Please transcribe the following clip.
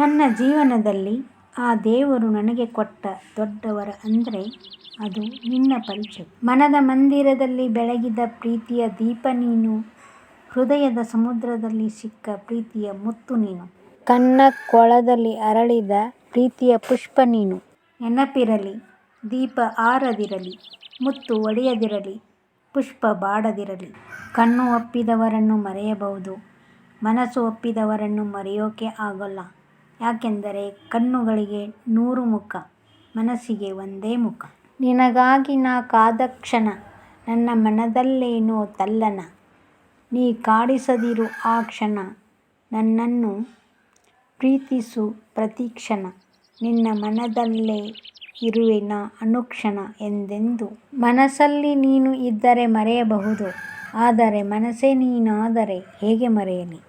ನನ್ನ ಜೀವನದಲ್ಲಿ ಆ ದೇವರು ನನಗೆ ಕೊಟ್ಟ ದೊಡ್ಡವರ ಅಂದರೆ ಅದು ನಿನ್ನ ಪರಿಚಯ. ಮನದ ಮಂದಿರದಲ್ಲಿ ಬೆಳಗಿದ ಪ್ರೀತಿಯ ದೀಪ ನೀನು. ಹೃದಯದ ಸಮುದ್ರದಲ್ಲಿ ಸಿಕ್ಕ ಪ್ರೀತಿಯ ಮುತ್ತು ನೀನು. ಕಣ್ಣ ಕೊಳದಲ್ಲಿ ಅರಳಿದ ಪ್ರೀತಿಯ ಪುಷ್ಪ ನೀನು. ನೆನಪಿರಲಿ ದೀಪ ಆರದಿರಲಿ, ಮುತ್ತು ಒಡೆಯದಿರಲಿ, ಪುಷ್ಪ ಬಾಡದಿರಲಿ. ಕಣ್ಣು ಒಪ್ಪಿದವರನ್ನು ಮರೆಯಬಹುದು, ಮನಸ್ಸು ಒಪ್ಪಿದವರನ್ನು ಮರೆಯೋಕೆ ಆಗೋಲ್ಲ. ಯಾಕೆಂದರೆ ಕಣ್ಣುಗಳಿಗೆ ನೂರು ಮುಖ, ಮನಸ್ಸಿಗೆ ಒಂದೇ ಮುಖ. ನಿನಗಾಗಿ ನಾ ಕಾದ ಕ್ಷಣ, ನನ್ನ ಮನದಲ್ಲೇನೋ ತಲ್ಲಣ. ನೀ ಕಾಡಿಸದಿರು ಆ ಕ್ಷಣ, ನನ್ನನ್ನು ಪ್ರೀತಿಸು ಪ್ರತಿ ಕ್ಷಣ ನಿನ್ನ ಮನದಲ್ಲೇ ಇರುವೆ ನಾ ಅನುಕ್ಷಣ ಎಂದೆಂದೂ. ಮನಸ್ಸಲ್ಲಿ ನೀನು ಇದ್ದರೆ ಮರೆಯಬಹುದು, ಆದರೆ ಮನಸ್ಸೇ ನೀನಾದರೆ ಹೇಗೆ ಮರೆಯಲಿ.